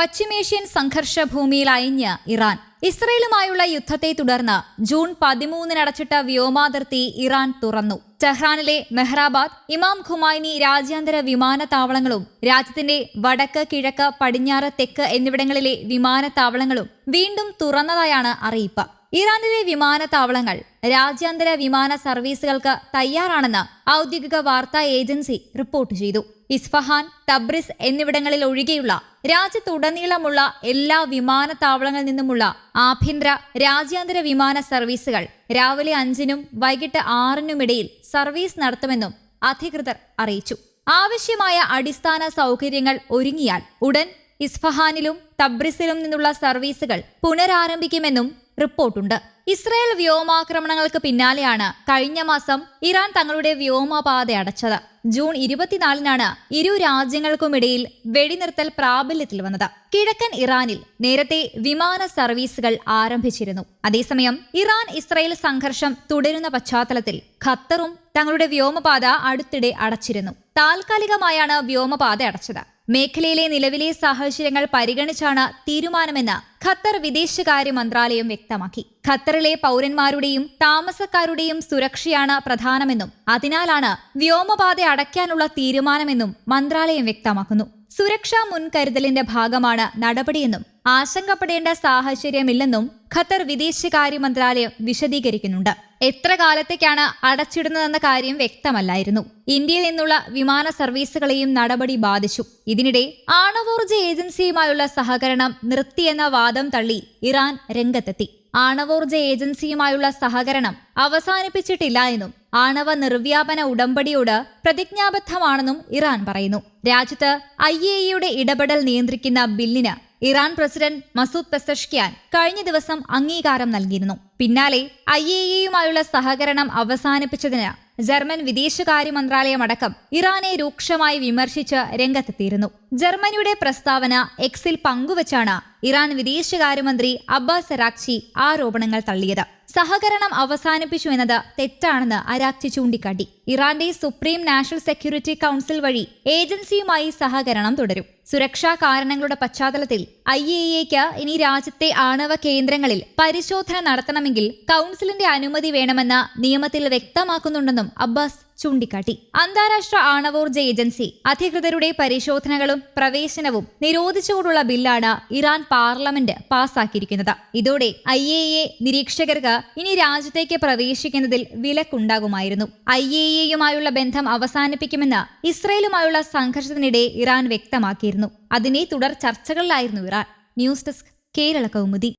പശ്ചിമേഷ്യൻ സംഘർഷ ഭൂമിയിൽ അയഞ്ഞ് ഇറാൻ. ഇസ്രയേലുമായുള്ള യുദ്ധത്തെ തുടർന്ന് ജൂൺ പതിമൂന്നിന് അടച്ചിട്ട വ്യോമാതിർത്തി ഇറാൻ തുറന്നു. ടെഹ്റാനിലെ മെഹ്റാബാദ് ഇമാം ഖുമൈനി രാജ്യാന്തര വിമാനത്താവളങ്ങളും രാജ്യത്തിന്റെ വടക്ക് കിഴക്ക് പടിഞ്ഞാറ് തെക്ക് എന്നിവിടങ്ങളിലെ വിമാനത്താവളങ്ങളും വീണ്ടും തുറന്നതായാണ് അറിയിപ്പ്. ഇറാനിലെ വിമാനത്താവളങ്ങൾ രാജ്യാന്തര വിമാന സർവീസുകൾക്ക് തയ്യാറാണെന്ന് ഔദ്യോഗിക വാർത്താ ഏജൻസി റിപ്പോർട്ട് ചെയ്തു. ഇസ്ഫഹാൻ തബ്രിസ് എന്നിവിടങ്ങളിൽ ഒഴികെയുള്ള രാജ്യത്തുടനീളമുള്ള എല്ലാ വിമാനത്താവളങ്ങളിൽ നിന്നുമുള്ള ആഭ്യന്തര രാജ്യാന്തര വിമാന സർവീസുകൾ രാവിലെ അഞ്ചിനും വൈകിട്ട് ആറിനുമിടയിൽ സർവീസ് നടത്തുമെന്നും അധികൃതർ അറിയിച്ചു. ആവശ്യമായ അടിസ്ഥാന സൗകര്യങ്ങൾ ഒരുങ്ങിയാൽ ഉടൻ ഇസ്ഫഹാനിലും തബ്രിസിലും നിന്നുള്ള സർവീസുകൾ പുനരാരംഭിക്കുമെന്നും റിപ്പോർട്ടുണ്ട്. ഇസ്രായേൽ വ്യോമാക്രമണങ്ങൾക്ക് പിന്നാലെയാണ് കഴിഞ്ഞ മാസം ഇറാൻ തങ്ങളുടെ വ്യോമപാത അടച്ചത്. ജൂൺ ഇരുപത്തിനാലിനാണ് ഇരു രാജ്യങ്ങൾക്കുമിടയിൽ വെടിനിർത്തൽ പ്രാബല്യത്തിൽ വന്നത്. കിഴക്കൻ ഇറാനിൽ നേരത്തെ വിമാന സർവീസുകൾ ആരംഭിച്ചിരുന്നു. അതേസമയം ഇറാൻ ഇസ്രായേൽ സംഘർഷം തുടരുന്ന പശ്ചാത്തലത്തിൽ ഖത്തറും തങ്ങളുടെ വ്യോമപാത അടുത്തിടെ അടച്ചിരുന്നു. താൽക്കാലികമായാണ് വ്യോമപാത അടച്ചത്. മേഖലയിലെ നിലവിലെ സാഹചര്യങ്ങൾ പരിഗണിച്ചാണ് തീരുമാനമെന്ന് ഖത്തർ വിദേശകാര്യ മന്ത്രാലയം വ്യക്തമാക്കി. ഖത്തറിലെ പൗരന്മാരുടെയും താമസക്കാരുടെയും സുരക്ഷയാണ് പ്രധാനമെന്നും അതിനാലാണ് വ്യോമപാത അടയ്ക്കാനുള്ള തീരുമാനമെന്നും മന്ത്രാലയം വ്യക്തമാക്കുന്നു. സുരക്ഷാ മുൻകരുതലിന്റെ ഭാഗമാണ് നടപടിയെന്നും ആശങ്കപ്പെടേണ്ട സാഹചര്യമില്ലെന്നും ഖത്തർ വിദേശകാര്യ മന്ത്രാലയം വിശദീകരിക്കുന്നുണ്ട്. എത്ര കാലത്തേക്കാണ് അടച്ചിടുന്നതെന്ന കാര്യം വ്യക്തമല്ലായിരുന്നു. ഇന്ത്യയിൽ നിന്നുള്ള വിമാന സർവീസുകളെയും നടപടി ബാധിച്ചു. ഇതിനിടെ ആണവോർജ ഏജൻസിയുമായുള്ള സഹകരണം നിർത്തിയെന്ന വാദം തള്ളി ഇറാൻ രംഗത്തെത്തി. ആണവോർജ ഏജൻസിയുമായുള്ള സഹകരണം അവസാനിപ്പിച്ചിട്ടില്ല എന്നും ആണവ നിർവ്യാപന ഉടമ്പടിയോട് പ്രതിജ്ഞാബദ്ധമാണെന്നും ഇറാൻ പറയുന്നു. രാജ്യത്ത് ഐ എ ഇടപെടൽ നിയന്ത്രിക്കുന്ന ബില്ലിന് ഇറാൻ പ്രസിഡന്റ് മസൂദ് പെസഷ്കിയാൻ കഴിഞ്ഞ ദിവസം അംഗീകാരം നൽകിയിരുന്നു. പിന്നാലെ ഐ എ ഇയുമായുള്ള സഹകരണം അവസാനിപ്പിച്ചതിന് ജർമ്മൻ വിദേശകാര്യ മന്ത്രാലയം അടക്കം ഇറാനെ രൂക്ഷമായി വിമർശിച്ച് രംഗത്തെത്തിയിരുന്നു. ജർമ്മനിയുടെ പ്രസ്താവന എക്സിൽ പങ്കുവച്ചാണ് ഇറാൻ വിദേശകാര്യമന്ത്രി അബ്ബാസ് അറാക്ചി ആരോപണങ്ങൾ തള്ളിയത്. സഹകരണം അവസാനിപ്പിച്ചു എന്നത് തെറ്റാണെന്ന് അരാക്ചി ചൂണ്ടിക്കാട്ടി. ഇറാന്റെ സുപ്രീം നാഷണൽ സെക്യൂരിറ്റി കൗൺസിൽ വഴി ഏജൻസിയുമായി സഹകരണം തുടരും. സുരക്ഷാ കാരണങ്ങളുടെ പശ്ചാത്തലത്തിൽ ഐ എ ഇനി രാജ്യത്തെ ആണവ കേന്ദ്രങ്ങളിൽ പരിശോധന നടത്തണമെങ്കിൽ കൌൺസിലിന്റെ അനുമതി വേണമെന്ന നിയമത്തിൽ വ്യക്തമാക്കുന്നുണ്ടെന്നും അബ്ബാസ് ചൂണ്ടിക്കാട്ടി. അന്താരാഷ്ട്ര ആണവോർജ ഏജൻസി അധികൃതരുടെ പരിശോധനകളും പ്രവേശനവും നിരോധിച്ചുകൊണ്ടുള്ള ബില്ലാണ് ഇറാൻ പാർലമെന്റ് പാസാക്കിയിരിക്കുന്നത്. ഇതോടെ ഐ എ എ നിരീക്ഷകർക്ക് ഇനി രാജ്യത്തേക്ക് പ്രവേശിക്കുന്നതിൽ വിലക്കുണ്ടാകുമായിരുന്നു. ഐ എ എയുമായുള്ള ബന്ധം അവസാനിപ്പിക്കുമെന്ന് ഇസ്രയേലുമായുള്ള സംഘർഷത്തിനിടെ ഇറാൻ വ്യക്തമാക്കിയിരുന്നു. അതിനെ തുടർ ചർച്ചകളിലായിരുന്നു Iran. News desk Kerala Kaumudi